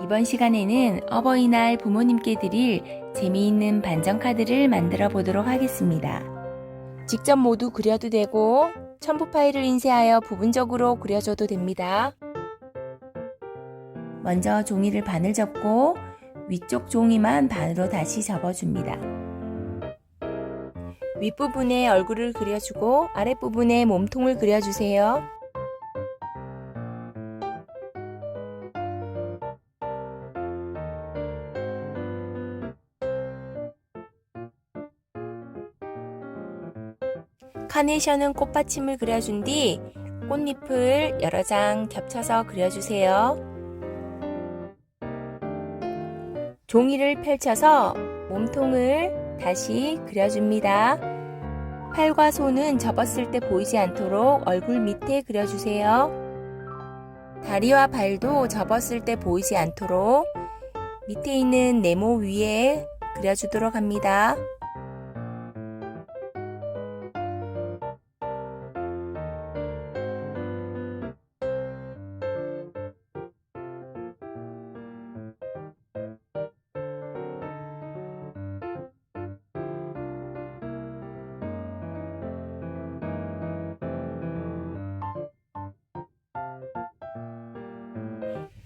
이번 시간에는 어버이날 부모님께 드릴 재미있는 반전 카드를 만들어 보도록 하겠습니다. 직접 모두 그려도 되고 첨부 파일을 인쇄하여 부분적으로 그려줘도 됩니다. 먼저 종이를 반을 접고 위쪽 종이만 반으로 다시 접어줍니다. 윗부분에 얼굴을 그려주고 아랫부분에 몸통을 그려주세요. 카네이션은 꽃받침을 그려준 뒤 꽃잎을 여러 장 겹쳐서 그려주세요. 종이를 펼쳐서 몸통을 다시 그려줍니다. 팔과 손은 접었을 때 보이지 않도록 얼굴 밑에 그려주세요. 다리와 발도 접었을 때 보이지 않도록 밑에 있는 네모 위에 그려주도록 합니다.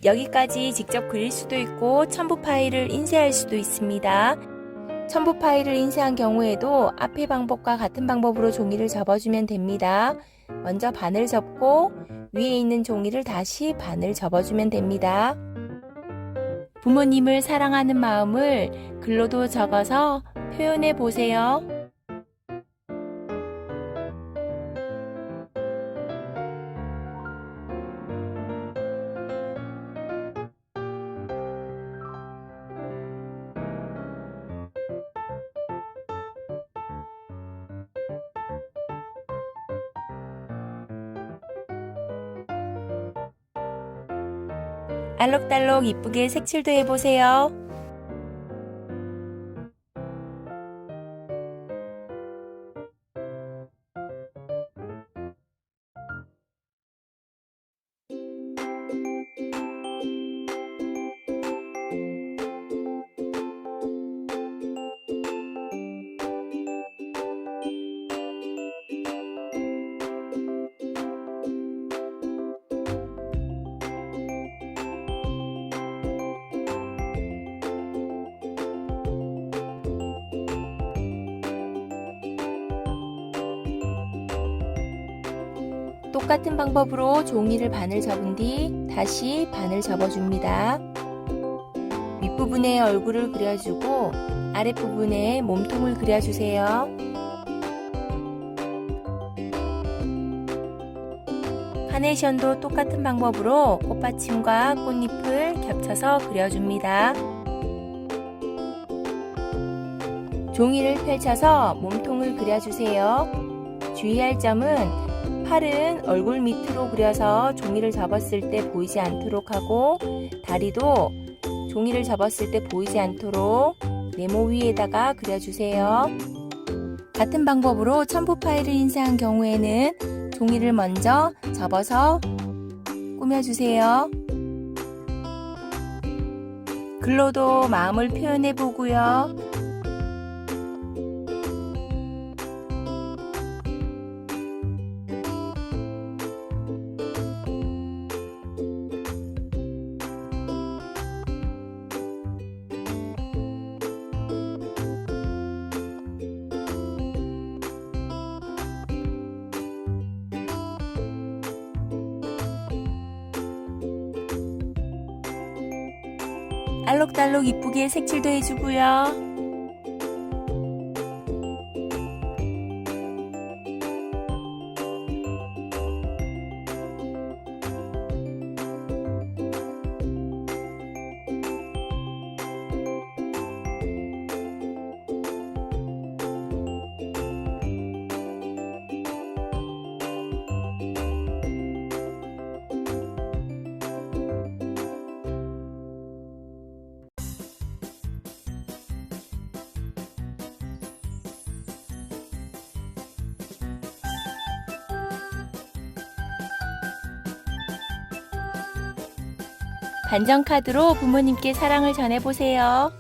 여기까지 직접 그릴 수도 있고 첨부 파일을 인쇄할 수도 있습니다. 첨부 파일을 인쇄한 경우에도 앞의 방법과 같은 방법으로 종이를 접어주면 됩니다. 먼저 반을 접고 위에 있는 종이를 다시 반을 접어주면 됩니다. 부모님을 사랑하는 마음을 글로도 적어서 표현해 보세요. 알록달록 이쁘게 색칠도 해보세요. 똑같은 방법으로 종이를 반을 접은 뒤 다시 반을 접어줍니다. 윗부분에 얼굴을 그려주고 아랫부분에 몸통을 그려주세요. 카네이션도 똑같은 방법으로 꽃받침과 꽃잎을 겹쳐서 그려줍니다. 종이를 펼쳐서 몸통을 그려주세요. 주의할 점은 팔은 얼굴 밑으로 그려서 종이를 접었을 때 보이지 않도록 하고 다리도 종이를 접었을 때 보이지 않도록 네모 위에다가 그려주세요. 같은 방법으로 첨부 파일을 인쇄한 경우에는 종이를 먼저 접어서 꾸며주세요. 글로도 마음을 표현해 보고요. 알록달록 이쁘게 색칠도 해주고요. 반전카드로 부모님께 사랑을 전해보세요.